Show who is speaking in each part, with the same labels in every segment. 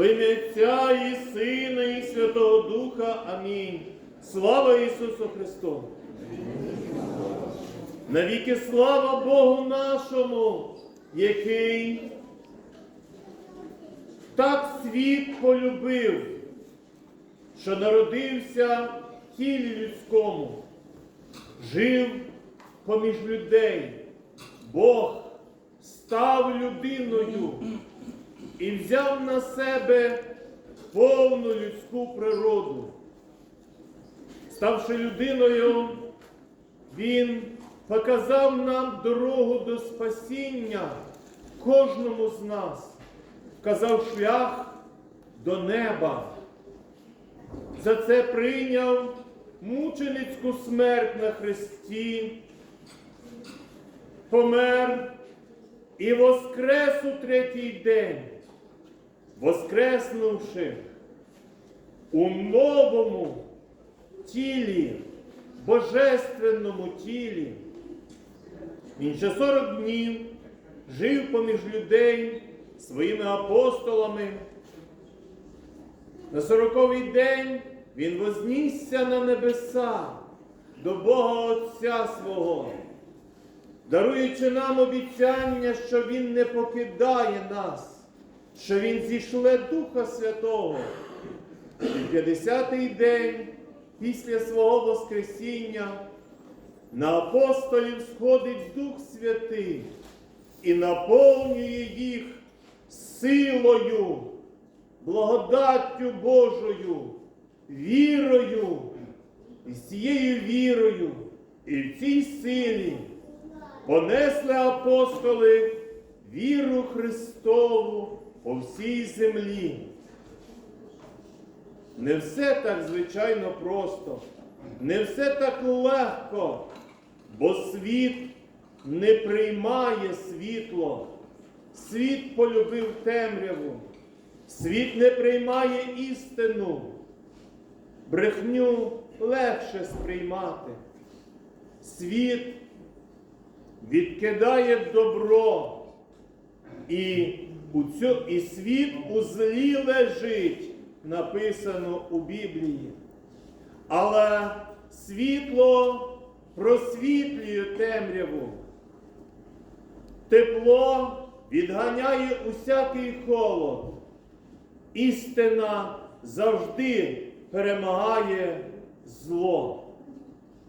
Speaker 1: Во ім'я Отця і Сина, і Святого Духа. Амінь. Слава Ісусу Христу! Навіки слава Богу нашому, який так світ полюбив, що народився в тілі людському, жив поміж людей. Бог став людиною і взяв на себе повну людську природу. Ставши людиною, Він показав нам дорогу до спасіння кожному з нас, вказав шлях до неба. За це прийняв мученицьку смерть на Христі, помер і воскрес у третій день, воскреснувши у новому тілі, божественному тілі. Він ще 40 днів жив поміж людей своїми апостолами. На сороковий день він вознісся на небеса до Бога Отця свого, даруючи нам обіцяння, що Він не покидає нас, що Він зійшле Духа Святого. І 50-й день після свого Воскресіння на апостолів сходить Дух Святий і наповнює їх силою, благодаттю Божою, вірою. І з цією вірою і в цій силі понесли апостоли віру Христову по всій землі. Не все так звичайно просто, не все так легко, бо світ не приймає світло. Світ полюбив темряву, світ не приймає істину, брехню легше сприймати. Світ відкидає добро, і, у цьо, і світ у злі лежить написано у Біблії. Але світло просвітлює темряву. Тепло відганяє усякий холод. Істина завжди перемагає зло.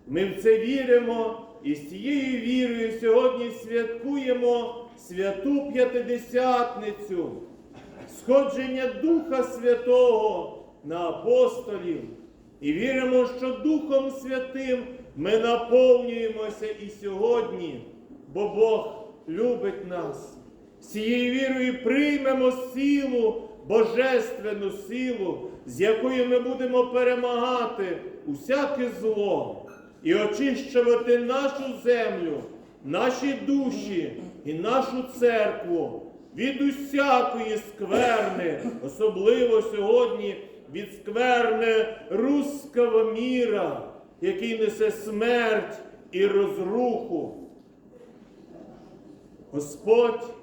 Speaker 1: Ми в це віримо і з цією вірою сьогодні святкуємо святу П'ятидесятницю сходження Духа Святого на апостолів. І віримо, що Духом Святим ми наповнюємося і сьогодні, бо Бог любить нас. Цією вірою приймемо силу, божественну силу, з якою ми будемо перемагати усяке зло і очищувати нашу землю, наші душі і нашу церкву від усякої скверни, особливо сьогодні від скверни руского міра, який несе смерть і розруху. Господь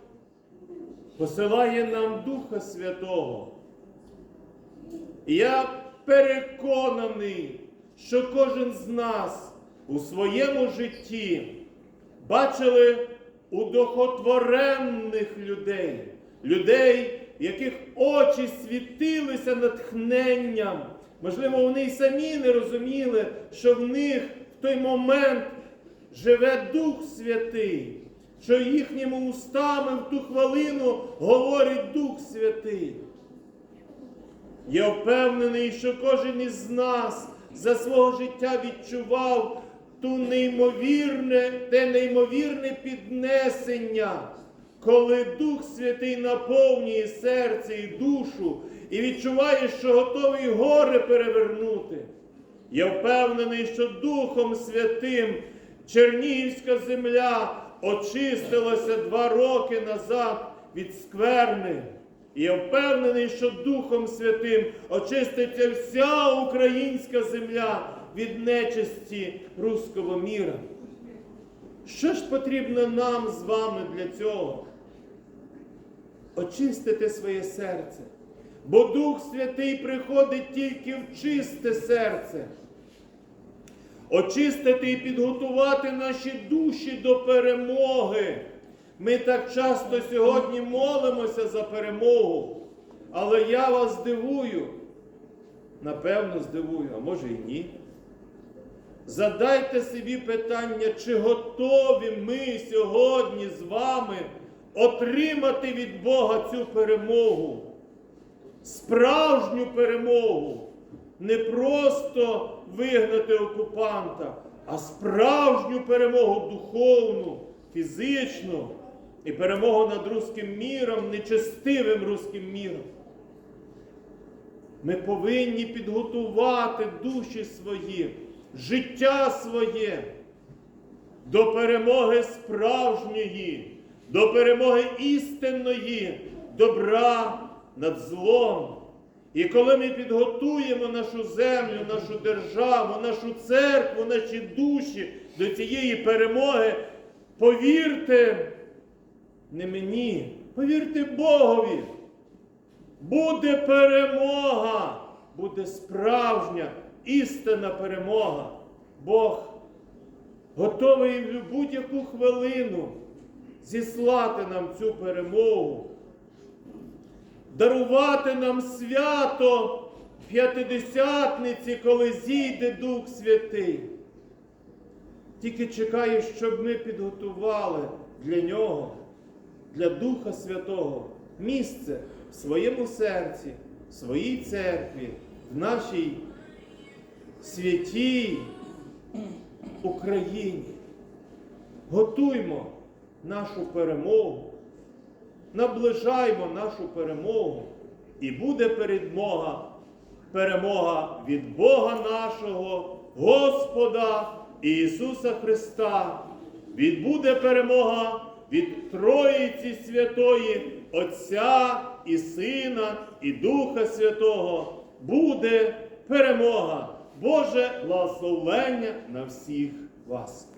Speaker 1: посилає нам Духа Святого. І я переконаний, що кожен з нас у своєму житті бачили удохотворенних людей, людей, яких очі світилися натхненням. Можливо, вони й самі не розуміли, що в них в той момент живе Дух Святий, що їхніми устами в ту хвилину говорить Дух Святий. Я впевнений, що кожен із нас за свого життя відчував ту неймовірне, те неймовірне піднесення, коли Дух Святий наповнює серце і душу і відчуває, що готовий гори перевернути. Я впевнений, що Духом Святим Чернігівська земля очистилася два роки назад від скверни. І я впевнений, що Духом Святим очиститься вся українська земля від нечисті руського міра. Що ж потрібно нам з вами для цього? Очистити своє серце, Бо Дух Святий приходить тільки в чисте серце. Очистити і підготувати наші душі до перемоги. Ми так часто сьогодні молимося за перемогу. Але я вас здивую, напевно, здивую, а може і ні. Задайте собі питання, чи готові ми сьогодні з вами отримати від Бога цю перемогу, справжню перемогу. Не просто вигнати окупанта, а справжню перемогу духовну, фізичну і перемогу над руським міром, нечестивим руським міром. Ми повинні підготувати душі свої, життя своє до перемоги справжньої, до перемоги істинної, добра над злом. І коли ми підготуємо нашу землю, нашу державу, нашу церкву, наші душі до цієї перемоги, повірте, не мені, повірте Богові, буде перемога, буде справжня істинна перемога. Бог готовий в будь-яку хвилину зіслати нам цю перемогу дарувати нам свято п'ятидесятниці, коли зійде Дух Святий. Тільки чекаю, щоб ми підготували для нього, для Духа Святого, місце в своєму серці, в своїй церкві, в нашій святій Україні. Готуймо нашу перемогу наближаймо нашу перемогу, і буде перемога, перемога від Бога нашого, Господа Ісуса Христа. Відбуде перемога від Троїці Святої, Отця і Сина, і Духа Святого. Буде перемога. Боже благословення на всіх вас.